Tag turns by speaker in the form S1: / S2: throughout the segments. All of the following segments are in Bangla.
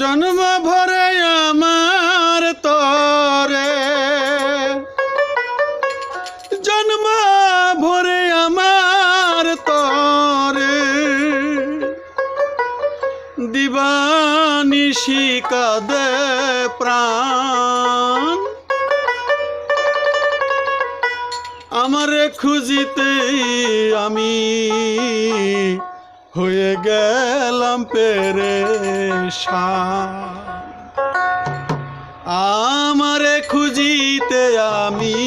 S1: জন্ম ভরে আমার তরে। জন্ম ভরে আমার তরে। দিবানিশি কাদে প্রাণ। আমারে খুঁজিতে আমি হয়ে গেলাম পেরে আমারে খুঁজিতে আমি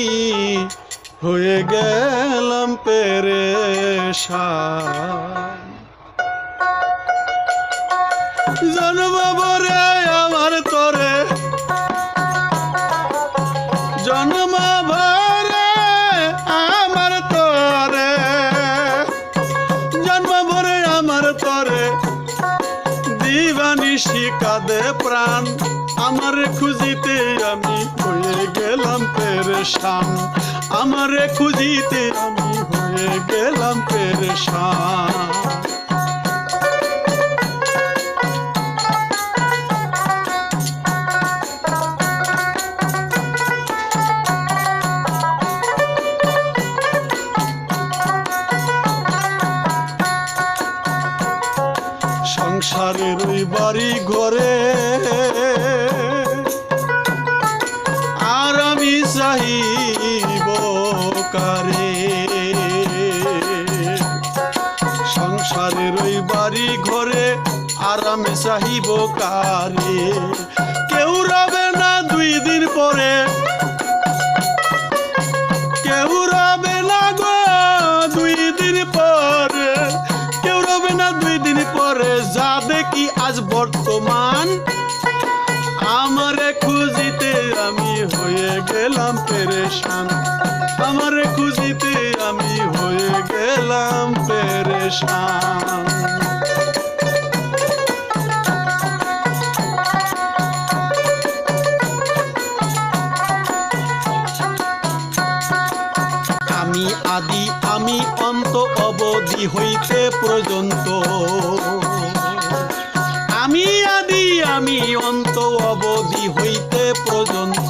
S1: হয়ে গেলাম পেরে জানো বরে দিবানি শিকাদে প্রাণ। আমার খুঁজিতে আমি হয়ে গেলাম পেরেশান। আমার খুঁজিতে আমি হয়ে গেলাম পেরেশান। ওই বাড়ি ঘরে। আর আমি চাহিব কারে? সংসারের ওই বাড়ি ঘরে আর আমি চাহিব কারে? না দুই দিন পরে যা দেখি আজ বর্তমান? আমারে খুঁজিতে আমি হয়ে গেলাম পেরেশান। আমারে খুঁজিতে আমি হয়ে গেলাম পেরেশান। আমি আদি, আমি অন্ত অবধি হইতে পর্যন্ত আমি আদি, আমি অন্ত অবধি হইতে পর্যন্ত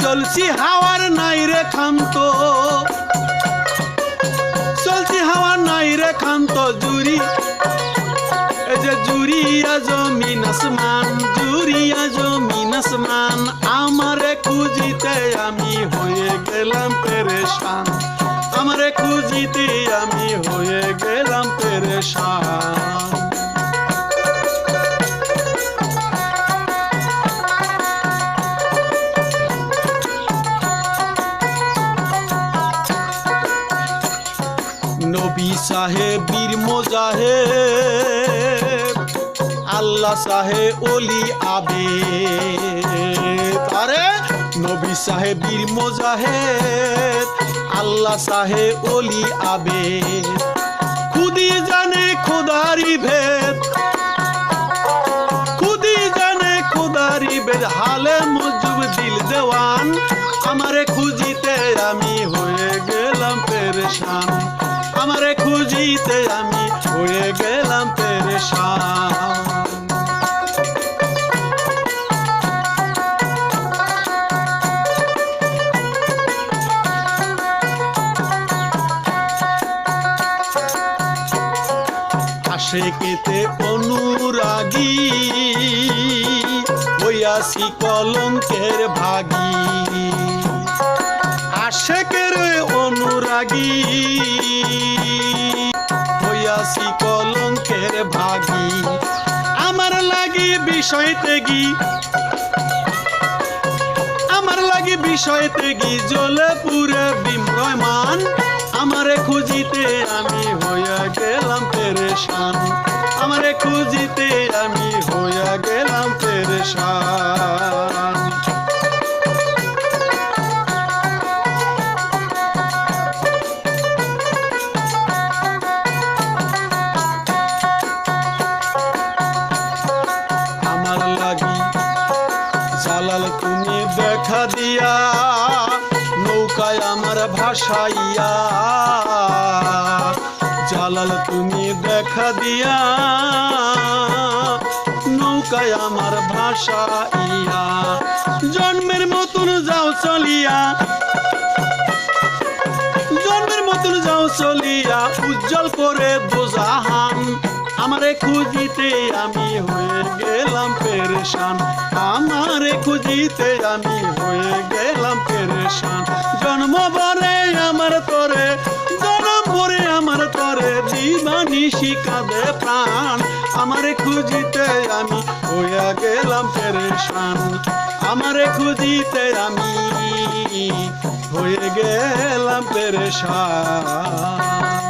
S1: চলছি হাওয়ার নাই রে খান্ত চলছি হাওয়ার নাই রে খান্ত জুরি যে জুরিয়া জমিন আসমান জুরিয়া জমিন আসমান, আমারে খুঁজিতে আমি হয়ে গেলাম পেরেশান। আমারে খুঁজিতে আমি হয়ে গেলাম নবী সাহেব বীর মোজাহেব আল্লাহ সাহে অলি আবে তারে নবী সাহেব বীর মোজাহেব আল্লাহ সাহে অলি আবে খুদি জানে খোদারি ভেদ, খুদি জানে খোদারি ভেদ। হালে মজুব দিল দেওয়ান, আমারে খুঁজিতে আমি আশেকেতে অনুরাগী বইয়াসি কলঙ্কের ভাগী। আশেকের অনুরাগী হইয়াছি কলঙ্কের ভাগী। আমার লাগি বিষয়তে গি আমার লাগি বিষয়তে গি জ্বলে পুরে বিম্রয়মান। আমারে খুঁজিতে আমি হইয়া গেলাম পেরেশান। আমারে খুঁজিতে আমি হইয়া গেলাম পেরেশান। আমার লাগি জালাল তুমি দেখা দিয়া, নৌকায় আমার ভাসাইয়া। জালাল তুমি দেখা দিয়া নৌকা শুকায় আমার ভাষা ইয়া, জন্মের মতন যাও চলিয়া, জন্মের মতন যাও চলিয়া, উজ্জ্বল করে দোজাহান আমারে খুঁজিতে আমি হয়ে গেলাম পেরেশান, আমারে খুঁজিতে আমি হয়ে গেলাম পেরেশান জন্ম দিবানি কাঁদে প্রাণ। আমারে খুঁজিতে আমি হইয়া গেলাম পেরেশান। আমারে খুঁজিতে আমি হয়ে গেলাম পেরেশান।